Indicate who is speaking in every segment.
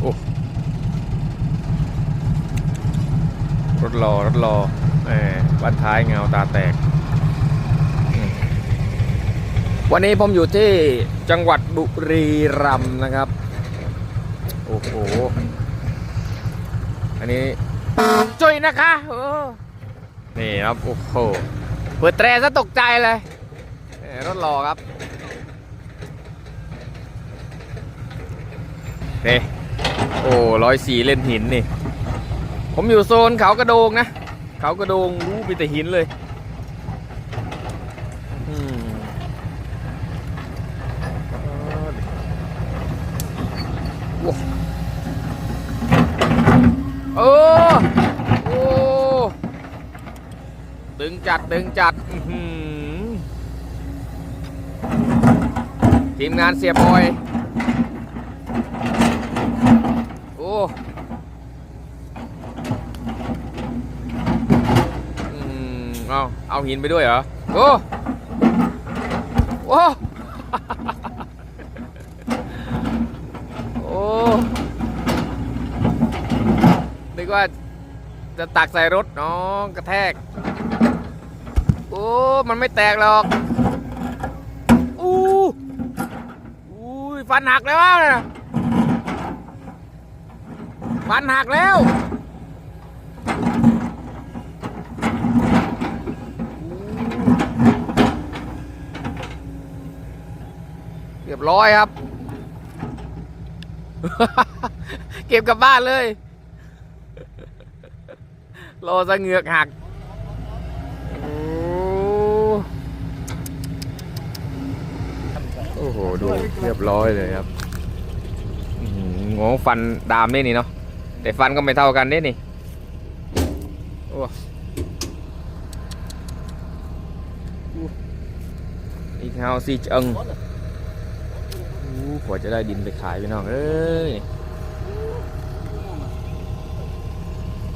Speaker 1: โอ้รถรอรถรอแหมบ้านท้ายเงาตาแตก วันนี้ผมอยู่ที่จังหวัดบุรีรัมย์นะครับ โอ้โห อันนี้จุยนะคะโอ้นี่ครับ โอ้โห เปิดแตรซะตกใจเลยเอ้ยรถรอครับนี่ โอ้ร้อยสี่เล่นหินนี่ ผมอยู่โซนเขากระโดงนะ เขากระโดงรู้มีแต่หินเลยอืมโอ้โอ้ดึงจัดดึงจัดทีมงานเสียบอย โอ้อืม เอาหินไปด้วยเหรอ โอ้โอ้โอ้นึกว่าจะตักใส่รถน้องกระแทก โอ้ มันไม่แตกหรอก อู้อู้ฟันหักแล้ววะฟันหักแล้ว รียบร้อยครับ เก็บกลับบ้านเลยรอซะเหงือกหักโอ้โห ดูเรียบร้อยเลยครับอื้องฟันดามนี่นี่เนาะแต่ฟันก็ไม่เท่ากันนี่นี่โอ้อีกเฮาซีจิง กว่าจะได้ดินไปขายพี่น้องเอ้ย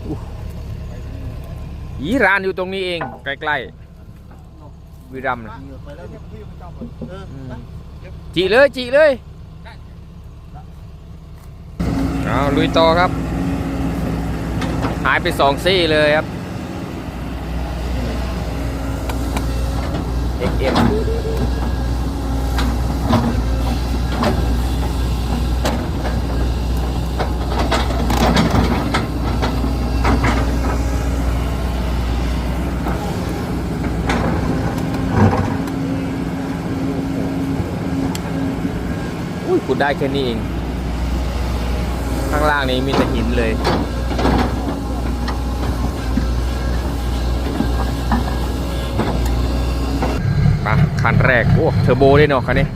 Speaker 1: อู้ยีร้านอยู่ตรงนี้เอง ใกล้ๆวิรัมย์นะอืมจีเลยจีเลยเอาลุยต่อครับ หายไปสองซี่เลยครับ XM อุ้ยขุด ได้แค่นี้เอง ข้างล่างนี้มีแต่หินเลย มาคันแรก โอ้ เทอร์โบด้วยเนาะคันนี้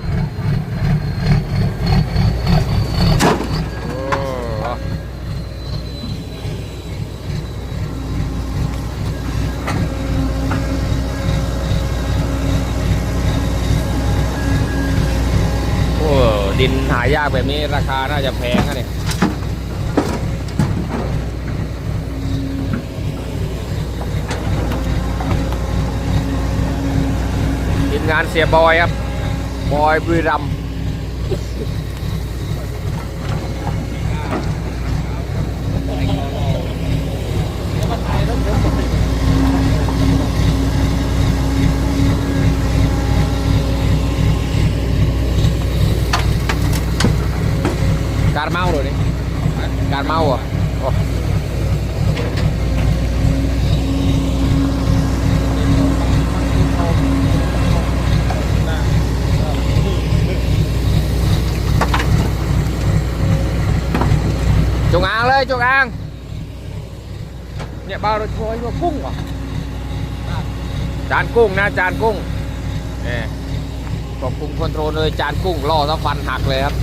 Speaker 1: โอ้โอ้ ดินหายากแบบนี้ราคาน่าจะแพงนะเนี่ยทีมงานเสียบอยครับ บอยบุรีรัมย์การเมาเลยนี่ การเมาอะจงอางเลยจงอาง เนี่ยบ้าเราโชยว่ากุ้งเหรอจานกุ้งนะจานกุ้งเนี่ยควบคุมคอนโทรลเลยจานกุ้งล่อแล้วฟันหักเลยครับ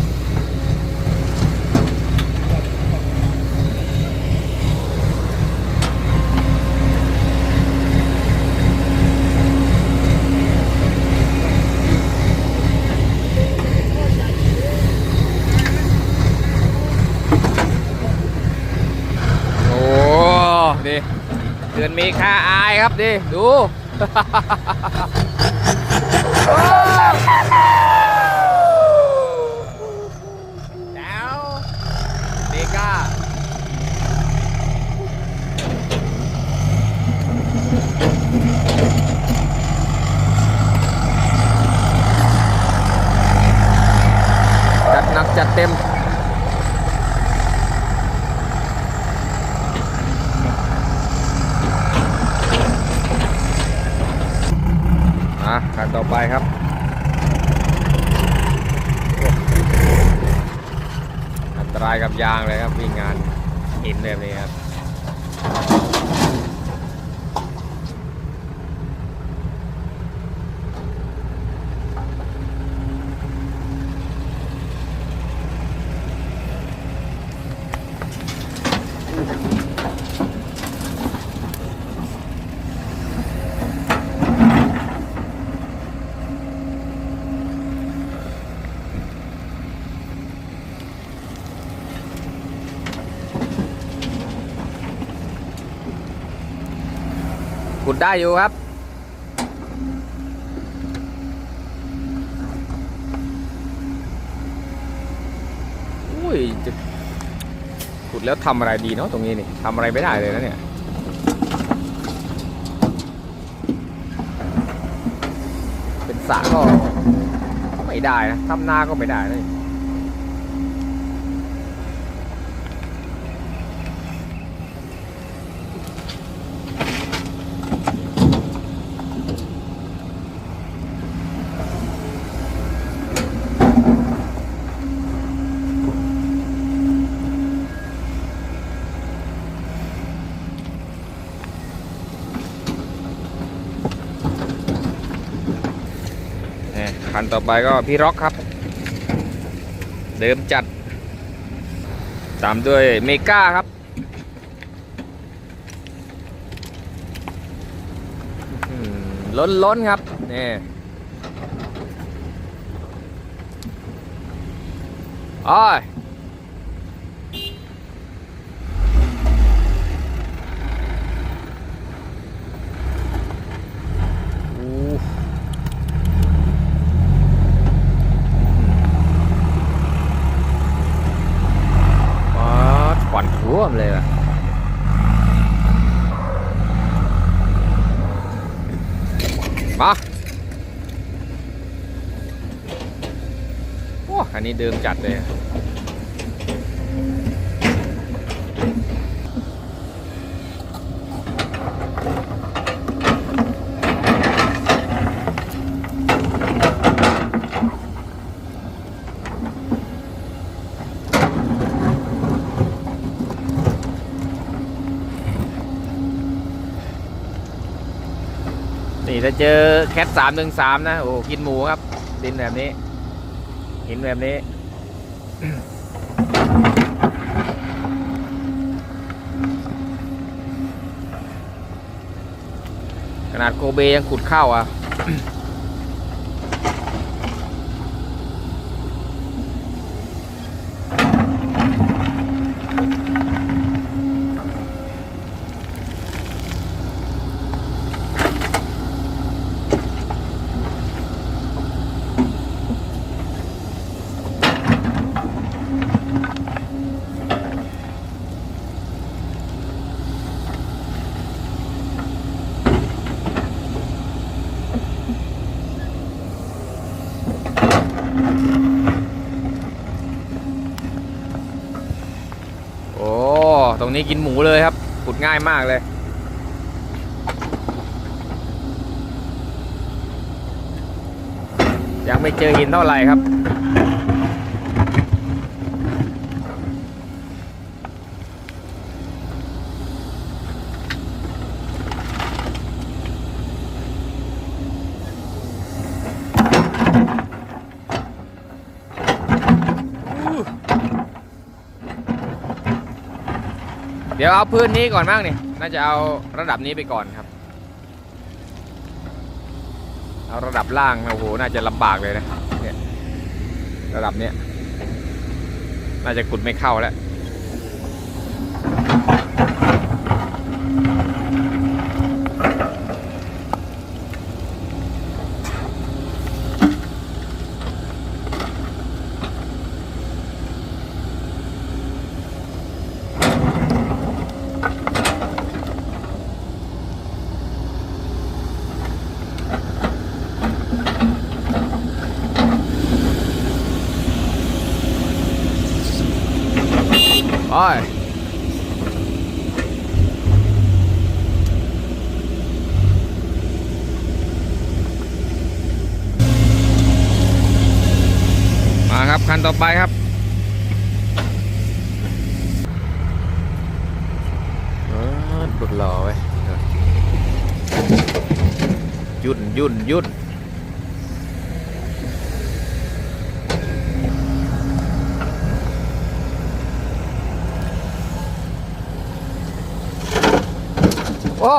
Speaker 1: ขื่อนมีค่าอายครับดิดูแล้วนี่ก็จัดหนักจัดเต็ม อะคันต่อไปครับ อันตรายกับยางเลยครับวิ่งงานหินแบบนี้ครับ ได้อยู่ครับ อุ้ยจะขุดแล้วทำอะไรดีเนาะตรงนี้นี่ทำอะไรไม่ได้เลยนะเนี่ยเป็นสระก็ไม่ได้นะทำนาก็ไม่ได้นะนี่ นี่ คันต่อไปก็พี่ร็อกครับ เดิมจัด ตามด้วยเมกาครับล้นล้นครับนี่อ้อยอู้อ๋อ อนท่วมเลยอะมาโอ้อันนี้เดิมจัดเลย ถ้าเจอแคทสามหนึ่งสามนะ โอ้กินหมูครับ ดินแบบนี้ หินแบบนี้ ขนาดโกเบยังขุดเข้าอะ โอ้ ตรงนี้กินหมูเลยครับขุดง่ายมากเลย ยังไม่เจอหินเท่าไหร่ครับ ดี๋ยวเอาพื้นนี้ก่อนบ้างนี่น่าจะเอาระดับนี้ไปก่อนครับ เอาระดับล่างนะโอ้โหน่าจะลำบากเลยนะเนี่ยระดับเนี้ยน่าจะขุดไม่เข้าแล้ว โอ้ยมาครับคันต่อไปครับเออดุดหล่อไว้ยุ่นยุ่นยุ่น โอ้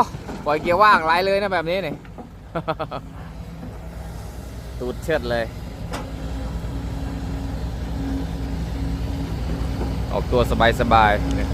Speaker 1: ปล่อยเกียร์ว่างไหลเลยนะแบบนี้นี่ ตูดเชิดเลย ออกตัวสบายสบายๆเนี่ย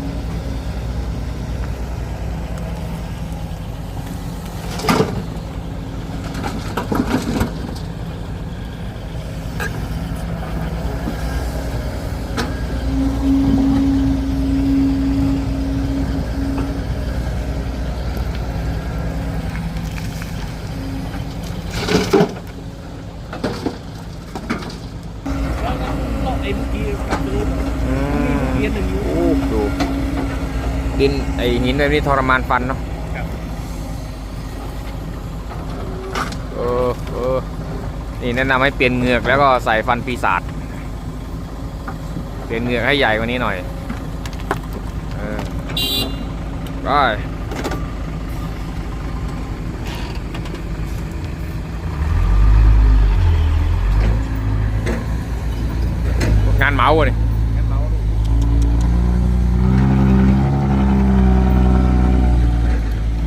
Speaker 2: ไอ้เมื่อกี้กลับไปรู้
Speaker 1: อืม
Speaker 2: เกียร์หนึ่งอยู่
Speaker 1: โอ้ดู ดินไอหิน แบบนี้ทรมานฟันเนาะ
Speaker 2: ครับ
Speaker 1: เออเออนี่แนะนำให้เปลี่ยนเหงือกแล้วก็ใส่ฟันปีศาจเปลี่ยนเหงือกให้ใหญ่กว่านี้หน่อยเออไปงานเหมาอะนี่
Speaker 2: แค่เมาส์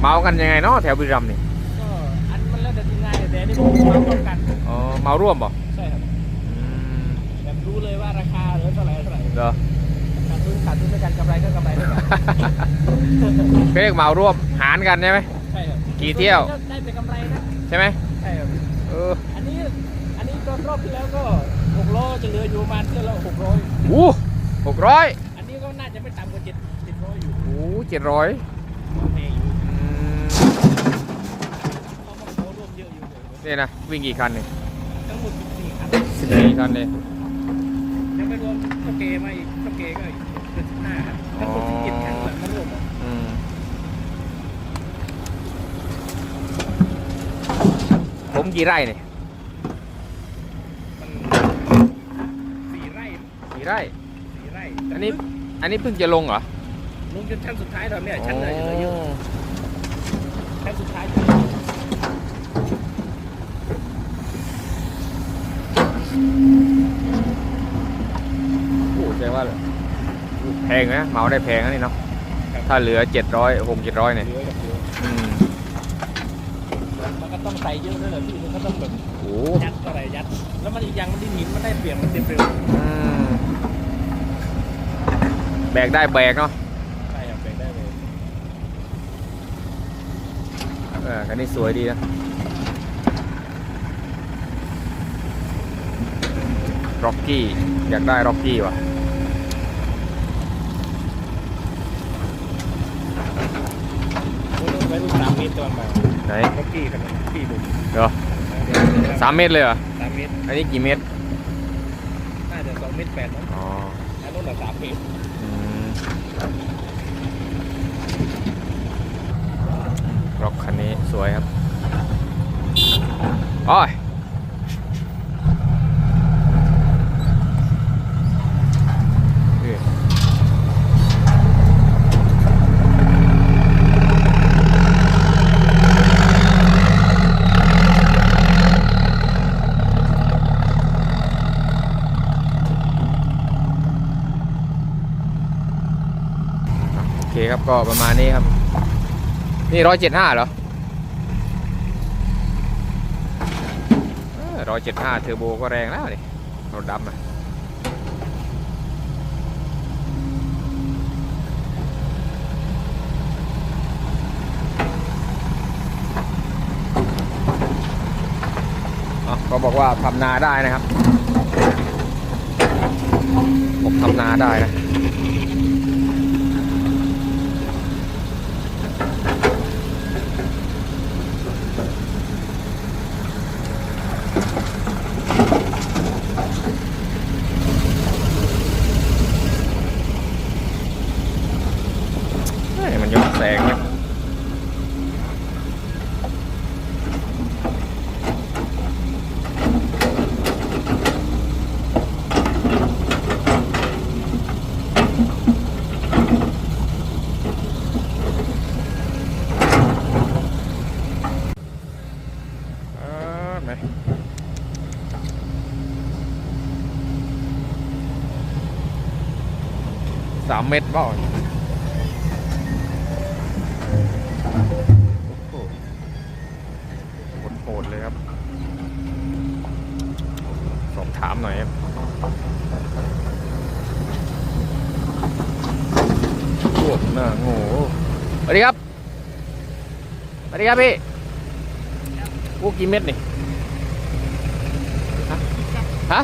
Speaker 1: เมา กันยังไงเนาะแถวบุรีรัมย์นี่
Speaker 2: ก็อันมันแล้วแต่ทีมงานแต่อันนี่ผมเมาส์ร่วมกัน
Speaker 1: อ๋อเมาร่วมบ่
Speaker 2: ใช่ครับ
Speaker 1: อืม
Speaker 2: แบบรู้เลยว่าราคาเหลือเท่าไหร่เท่าไหร่
Speaker 1: เหรอ
Speaker 2: ขาดทุนขาดทุนด้วยกันกำไรก็กำไรด้วยกัน
Speaker 1: เรียกเหมาร่วมหารกันใช่ไหม
Speaker 2: ใช่ครับ
Speaker 1: กี่เที่ยว
Speaker 2: ได้เป็นกำไรนะ
Speaker 1: ใช่ไหม
Speaker 2: ใช่ครับ
Speaker 1: เออ
Speaker 2: อันนี้อันนี้ก็รอบที่แล้วก็หกล้อจะเหลืออยู่ประมาณเที่ยวละหกร้อย
Speaker 1: อู้หกร้อย
Speaker 2: อันนี้ก็น่าจะไม่ต่ำกว่าเจ็ดเจ็ดร้อยอยู่
Speaker 1: อู้เจ็ดร้อย
Speaker 2: แพงอยู่
Speaker 1: อืม
Speaker 2: เขามาโค้ร่วมเยอะอยู่ เลย
Speaker 1: นี่นะ วิ่งกี่คันนี่
Speaker 2: ทั้งหมดสิบสี่คัน
Speaker 1: สิบสี่คันเลย
Speaker 2: ยังไม่รวมเท่าเกมาอีกเท่าเกก็อีกเป็นสิบห้าครับทั้งหมดสิบเจ็ดคันแบบมารวมหมด
Speaker 1: อืมผมกี่ไร่เนี่ย
Speaker 2: มันสี่ไร่
Speaker 1: กี่ไร่
Speaker 2: สี่ไร่
Speaker 1: อันนี้ อันนี้เพิ่งจะลงเหรอ
Speaker 2: ลงจนชั้นสุดท้ายแล้วเนี่ยชั้นไหนจะเหลือเยอะ
Speaker 1: โชั้
Speaker 2: นสุดท้ายจะเหลือเยอะ
Speaker 1: โอ้แสดงว่าแพงนะเหมาได้แพงนะนี่เนาะถ้าเหลือเจ็ดร้อยหกเจ็ดร้อยเนี่ย
Speaker 2: เหลือกับเหลือ
Speaker 1: อืม
Speaker 2: มันก็ต้องใส่เยอะด้วยแหละพี่มันก็ต้องแบบ
Speaker 1: โอ้
Speaker 2: ยัดอะไรยัด แล้วมันอีกอย่างมันดินหินมันได้เปรียบมันเต็มเร็ว
Speaker 1: อืมแบกได้แบกเนาะ
Speaker 2: ใช่ครับแบ่งได้เลย
Speaker 1: เออคันนี้สวยดีนะ ร็อกกี้ อยากได้ร็อกกี้ว่ะ
Speaker 2: โอ้ยไว้รุ่นสามเมตรตัวมา
Speaker 1: ไหน
Speaker 2: พ็อกกี้ครับพี่บุ๋ม
Speaker 1: เหรอสามเมตรเลยเหรอ
Speaker 2: สามเมตร
Speaker 1: อันนี้กี่เมตร
Speaker 2: น่าจะสองเมตรแปดมั้ง
Speaker 1: อ๋อ
Speaker 2: อันนู้นน่ะสามเมตร
Speaker 1: อืมร็อกคันนี้สวยครับโอ้ยเอ้ยโอเคครับ ก็ประมาณนี้ครับ นี่ร้อยเจ็ดห้าเหรอร้อยเจ็ดห้าเทอร์โบก็แรงแล้วนี่รถดำอะอ๋อก็บอกว่าทำนาได้นะครับผมทำนาได้นะ สามเม็ดเปล่าโอ้โหโหดๆเลยครับ สอบถามหน่อยครับพวกหน้าโง่สวัสดีครับสวัสดีครับพี่พวกกี่เม็ดนี่ฮะฮะ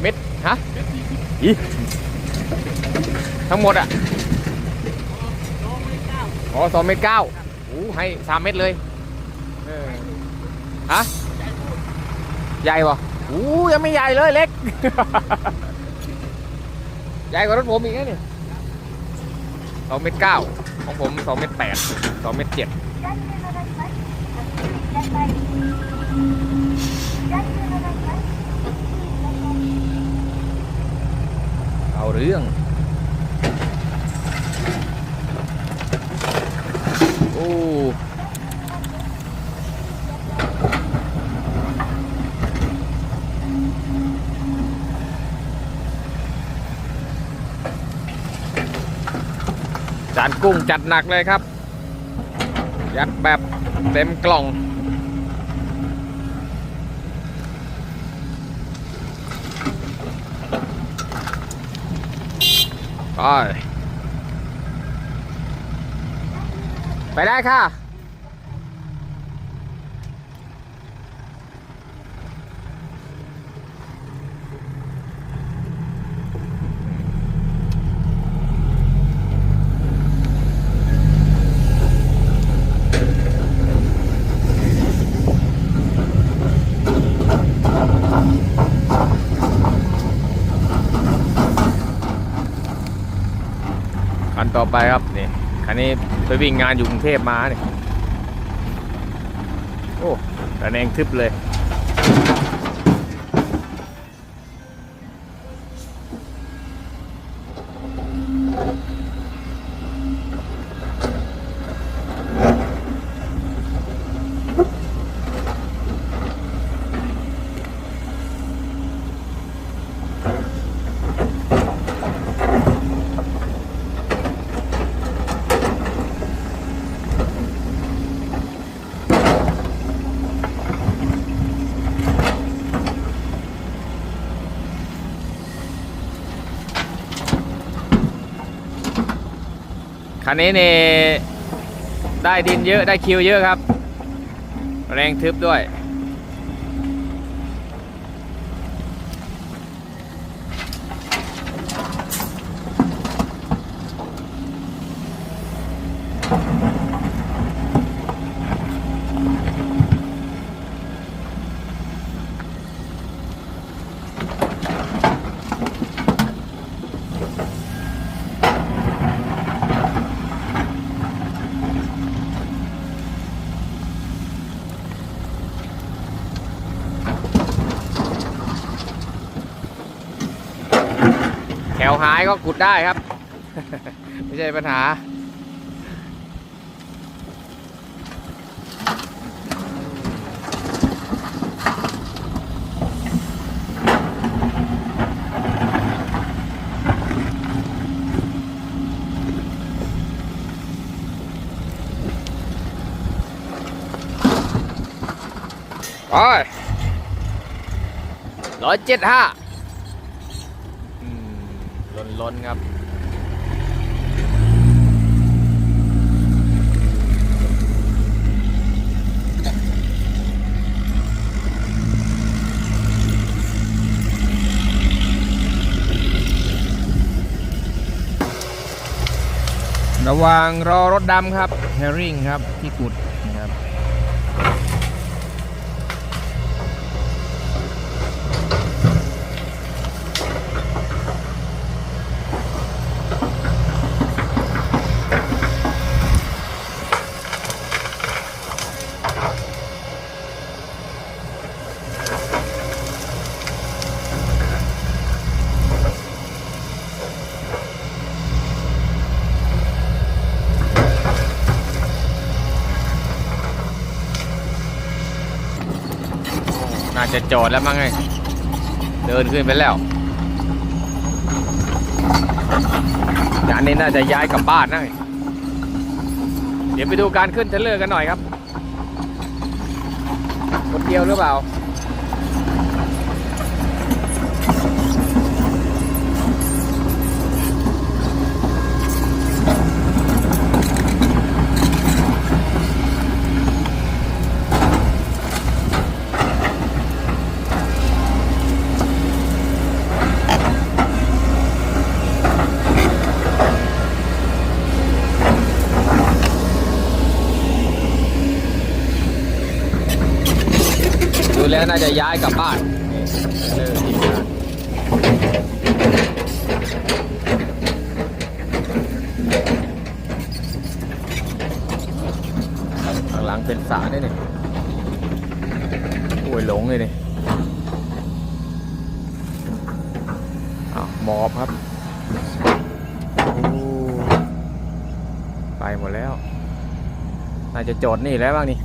Speaker 1: เม็ดฮะอี ทั้งหมดอะอ๋อสองเม็ดเก้าโอ้ให้สามเม็ดเลยเออฮะใหญ่ปะโอ้ยังไม่ใหญ่เลยเล็ก ใหญ่กว่ารถผมอีกนะนี่สองเม็ดเก้าของผมสองเม็ดแปดสองเม็ดเจ็ดเอาเรื่อง โอ้จานกุ้งจัดหนักเลยครับ ยัดแบบเต็มกล่อง ไป ไปได้ค่ะ คันต่อไปครับนี่ คันนี้ไปวิ่งงานอยู่กรุงเทพมาเนี่ยโอ้แต่แนงทึบเลย คันนี้เนี่ได้ดินเยอะได้คิวเยอะครับ แรงทึบด้วย วหายก็ขุดได้ครับ ไม่ใช่ปัญหา ไปร้อยเจ็ดห้า ล้นครับระว่างรอรถดำครับแฮริงครับที่กุด จะจอดแล้วมั้งไง เดินขึ้นไปแล้วานนี้น่าจะย้ายกลับบ้านนะเดี๋ยวไปดูการขึ้นเทเลอร์กันหน่อยครับ คนเดียวหรือเปล่า น่าจะย้ายกลับบ้านเลิกทีมงานข้างหลังเป็นสาด้วยนี่โอ้ยหลงเลยนี่อ้าวหมอบครับไปหมดแล้ว น่าจะจอดนี่แล้วบ้างนี่